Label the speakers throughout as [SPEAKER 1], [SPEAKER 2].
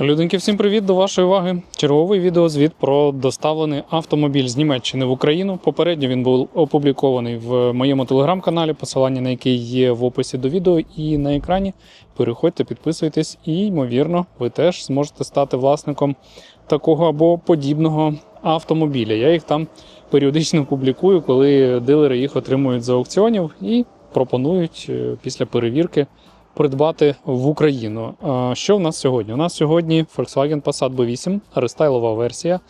[SPEAKER 1] Людинки, всім привіт до вашої уваги. Черговий відеозвіт про доставлений автомобіль з Німеччини в Україну. Попередньо він був опублікований в моєму телеграм-каналі, посилання на який є в описі до відео і на екрані. Переходьте, підписуйтесь, і, ймовірно, ви теж зможете стати власником такого або подібного автомобіля. Я їх там періодично публікую, коли дилери їх отримують з аукціонів і пропонують е, після перевірки придбати в Україну. Що в нас сьогодні? У нас сьогодні Volkswagen Passat B8, рестайлова версія,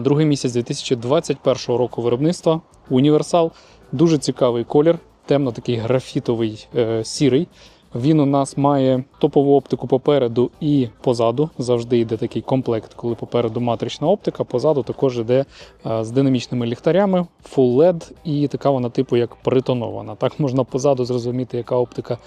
[SPEAKER 1] другий місяць 2021 року виробництва. Універсал, дуже цікавий колір, темно такий графітовий е, сірий. Він у нас має топову оптику попереду і позаду. Завжди йде такий комплект, коли попереду матрична оптика, позаду також йде е, з динамічними ліхтарями, Full LED і така вона типу як притонована. Так можна позаду зрозуміти, яка оптика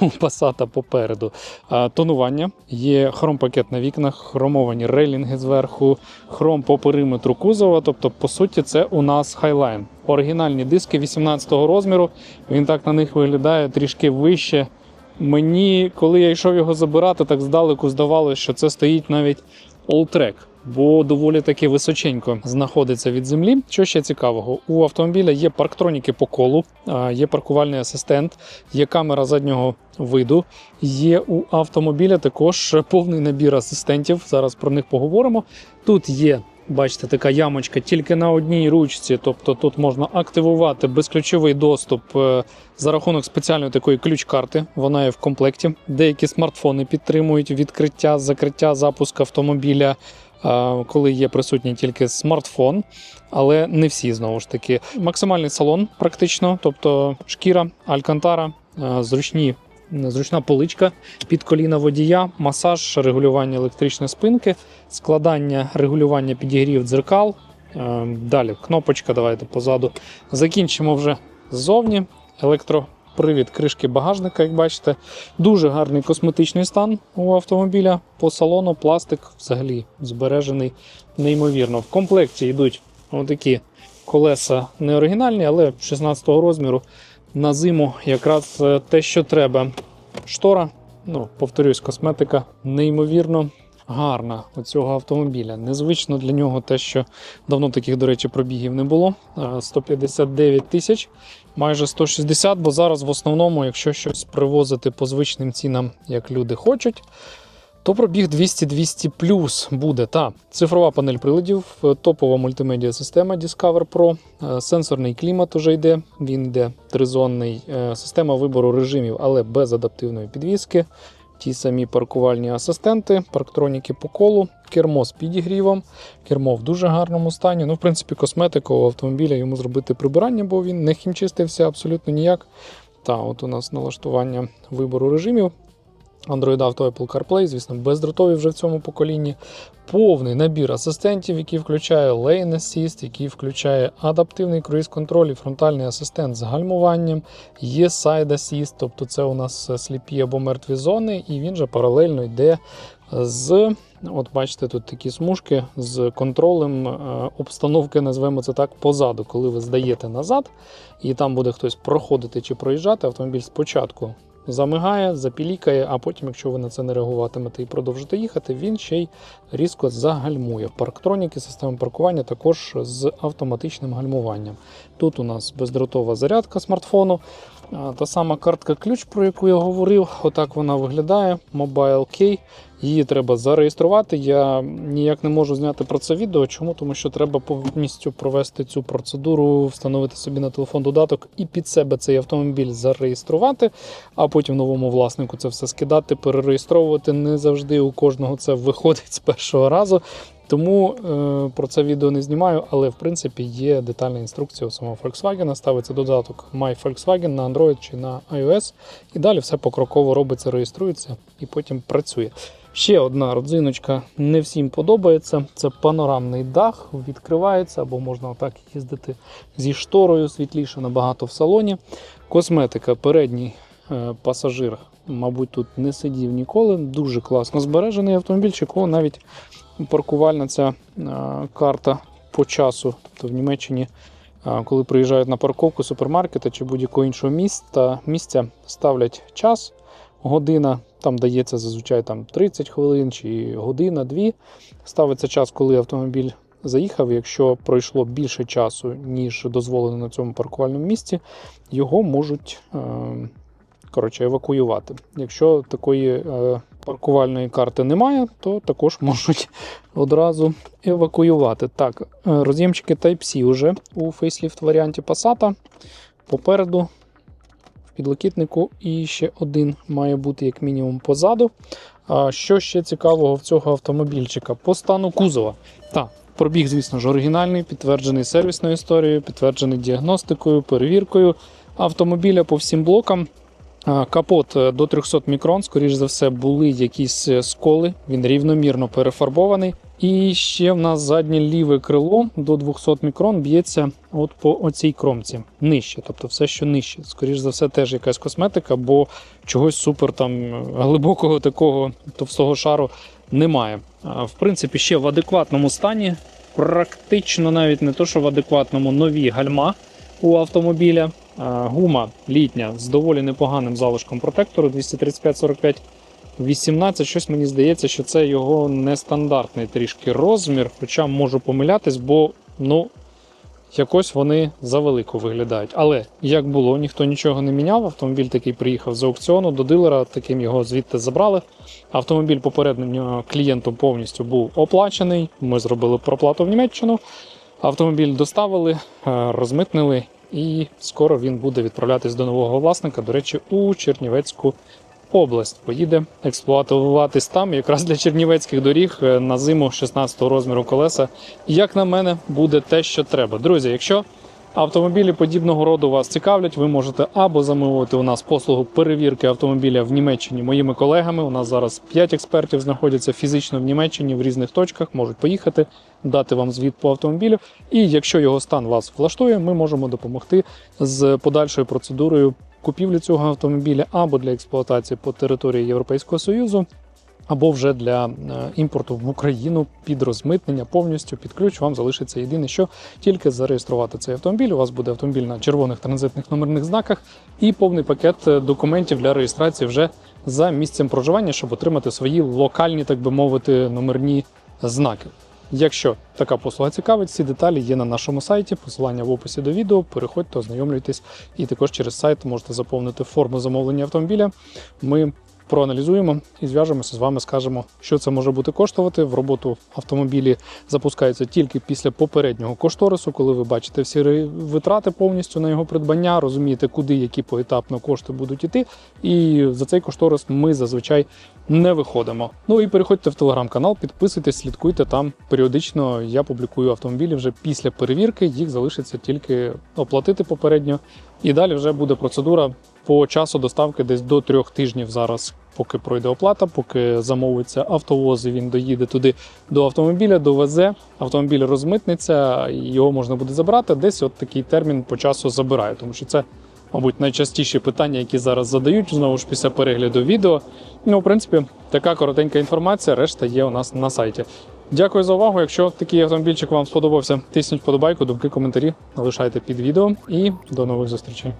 [SPEAKER 1] у пасата попереду. Е, Тонування є хромпакет на вікнах, хромовані рейлінги зверху, хром по периметру кузова. Тобто, по суті, це у нас Highline. Оригінальні диски 18-го розміру. Він так на них виглядає трішки вище. Мені, коли я йшов його забирати, так здалеку здавалося, що це стоїть навіть олтрек, бо доволі таки височенько знаходиться від землі. Що ще цікавого? У автомобіля є парктроніки по колу, є паркувальний асистент, є камера заднього виду. Є у автомобіля також повний набір асистентів. Зараз про них поговоримо. Тут є. Бачите, така ямочка тільки на одній ручці, тобто тут можна активувати безключовий доступ е, за рахунок спеціальної такої ключ-карти. Вона є в комплекті. Деякі смартфони підтримують відкриття, закриття, запуск автомобіля, е, коли є присутній тільки смартфон, але не всі знову ж таки. Максимальний салон, практично, тобто шкіра, алькантара, е, зручні. Зручна поличка під коліна водія, масаж, регулювання електричної спинки, складання, регулювання підігрів дзеркал. Е, Далі кнопочка, давайте позаду. Закінчимо вже ззовні. Електропривід кришки багажника, як бачите. Дуже гарний косметичний стан у автомобіля. По салону пластик взагалі збережений неймовірно. В комплекті йдуть отакі колеса не оригінальні, але 16-го розміру. На зиму якраз е, те, що треба. Штора, ну, повторюсь, косметика неймовірно гарна у цього автомобіля. Незвично для нього те, що давно таких, до речі, пробігів не було. Е, 159 тисяч, майже 160, бо зараз в основному, якщо щось привозити по звичним цінам, як люди хочуть, то пробіг 200-200 плюс буде. Та цифрова панель приладів, е, топова мультимедіа система Discover Pro, е, сенсорний клімат уже йде. Він йде тризонний, е, система вибору режимів, але без адаптивної підвіски. Ті самі паркувальні асистенти, парктроніки по колу, кермо з підігрівом, кермо в дуже гарному стані. Ну, в принципі, косметика у автомобіля йому зробити прибирання, бо він не хімчистився абсолютно ніяк. Та, от у нас налаштування вибору режимів. Android Auto Apple CarPlay, звісно, бездротові вже в цьому поколінні. Повний набір асистентів, який включає Lane Assist, який включає адаптивний круїз-контроль і фронтальний асистент з гальмуванням, є Side Assist, тобто це у нас сліпі або мертві зони, і він же паралельно йде з. От бачите, тут такі смужки з контролем е, обстановки, назвемо це так, позаду. Коли ви здаєте назад, і там буде хтось проходити чи проїжджати, автомобіль спочатку замигає, запілікає, а потім, якщо ви на це не реагуватимете і продовжите їхати, він ще й різко загальмує. Парктроніки, система паркування також з автоматичним гальмуванням. Тут у нас бездротова зарядка смартфону. Та сама картка ключ, про яку я говорив, отак вона виглядає. Mobile Key. Її треба зареєструвати. Я ніяк не можу зняти про це відео. Чому? Тому що треба повністю провести цю процедуру, встановити собі на телефон додаток і під себе цей автомобіль зареєструвати, а потім новому власнику це все скидати, перереєстровувати. Не завжди у кожного це виходить з першого разу. Тому е, про це відео не знімаю, але в принципі є детальна інструкція у самого Volkswagen. Ставиться додаток My Volkswagen на Android чи на iOS, і далі все покроково робиться, реєструється і потім працює. Ще одна родзиночка не всім подобається. Це панорамний дах, відкривається, або можна отак їздити зі шторою, світліше набагато в салоні. Косметика, передній е, пасажир, мабуть, тут не сидів ніколи. Дуже класно збережений автомобільчик. О, навіть паркувальна ця е, карта по часу. Тобто в Німеччині, е, коли приїжджають на парковку супермаркета чи будь-якого іншого міста, місця ставлять час, година Там дається зазвичай там 30 хвилин чи година, дві. Ставиться час, коли автомобіль заїхав. Якщо пройшло більше часу, ніж дозволено на цьому паркувальному місці, його можуть е, коротше, евакуювати. Якщо такої е, паркувальної карти немає, то також можуть одразу евакуювати. Так, е, роз'ємчики Type-C вже у фейсліфт варіанті Passat. Попереду в підлокітнику і ще один має бути як мінімум позаду. А що ще цікавого в цього автомобільчика? По стану кузова. Так, пробіг, звісно ж, оригінальний, підтверджений сервісною історією, підтверджений діагностикою, перевіркою автомобіля по всім блокам. Капот е, до 300 мікрон, скоріш за все, були якісь е, сколи, він рівномірно перефарбований. І ще в нас заднє ліве крило до 200 мікрон б'ється от по оцій кромці нижче, тобто все, що нижче. Скоріш за все, теж якась косметика, бо чогось супер там е, глибокого такого товстого шару немає. В принципі, ще в адекватному стані, практично навіть не то, що в адекватному нові гальма у автомобіля. А, Гума літня з доволі непоганим залишком протектору 235-45 18, щось мені здається, що це його нестандартний трішки розмір, хоча можу помилятись, бо ну, якось вони завелико виглядають. Але як було, ніхто нічого не міняв. Автомобіль такий приїхав з аукціону до дилера, таким його звідти забрали. Автомобіль попередньо клієнтом повністю був оплачений. Ми зробили проплату в Німеччину. Автомобіль доставили, е, розмитнили, і скоро він буде відправлятись до нового власника, до речі, у Чернівецьку область. Поїде експлуатуватись там, якраз для чернівецьких доріг е, на зиму 16 розміру колеса. Як на мене, буде те, що треба. Друзі, якщо автомобілі подібного роду вас цікавлять, ви можете або замовити у нас послугу перевірки автомобіля в Німеччині моїми колегами. У нас зараз 5 експертів знаходяться фізично в Німеччині в різних точках, можуть поїхати, дати вам звіт по автомобілю. І якщо його стан вас влаштує, ми можемо допомогти з подальшою процедурою купівлі цього автомобіля або для експлуатації по території Європейського Союзу, або вже для е, імпорту в Україну під розмитнення повністю під ключ. Вам залишиться єдине, що тільки зареєструвати цей автомобіль. У вас буде автомобіль на червоних транзитних номерних знаках і повний пакет е, документів для реєстрації вже за місцем проживання, щоб отримати свої локальні, так би мовити, номерні знаки. Якщо така послуга цікавить, всі деталі є на нашому сайті. Посилання в описі до відео. Переходьте, ознайомлюйтесь, і також через сайт можете заповнити форму замовлення автомобіля. Ми проаналізуємо і зв'яжемося з вами, скажемо, що це може бути коштувати. В роботу автомобілі запускаються тільки після попереднього кошторису, коли ви бачите всі витрати повністю на його придбання, розумієте, куди які поетапно кошти будуть іти. І за цей кошторис ми зазвичай не виходимо. Ну і переходьте в телеграм-канал, підписуйтесь, слідкуйте там. Періодично я публікую автомобілі вже після перевірки. Їх залишиться тільки оплатити попередньо. І далі вже буде процедура по часу доставки десь до трьох тижнів зараз, поки пройде оплата, поки замовиться автовоз, і він доїде туди до автомобіля, довезе, автомобіль розмитниться, його можна буде забрати. Десь от такий термін по часу забирає, тому що це. Мабуть, найчастіші питання, які зараз задають, знову ж після перегляду відео. Ну, в принципі, така коротенька інформація, решта є у нас на сайті. Дякую за увагу. Якщо такий автомобільчик вам сподобався, тисніть вподобайку, думки, коментарі, залишайте під відео і до нових зустрічей.